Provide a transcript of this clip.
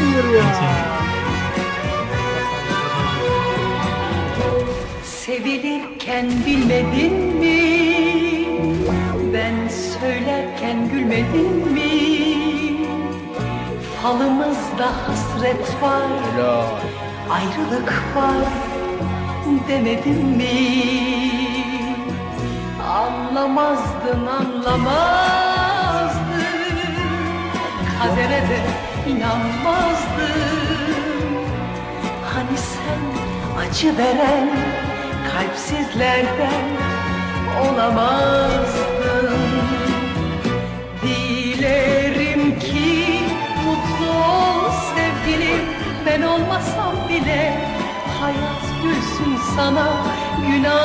Hayır ya. Sevilirken bilmedin mi? Ben söylerken gülmedin mi? Falımızda hasret var, ayrılık var demedim mi? Anlamazdın anlamazdın Kadere de inanmazdın Hani sen acı veren kalpsizlerden olamazdın. Dilerim ki mutlu ol sevgilim. Ben olmasam bile hayat gülsün sana. Ağlayan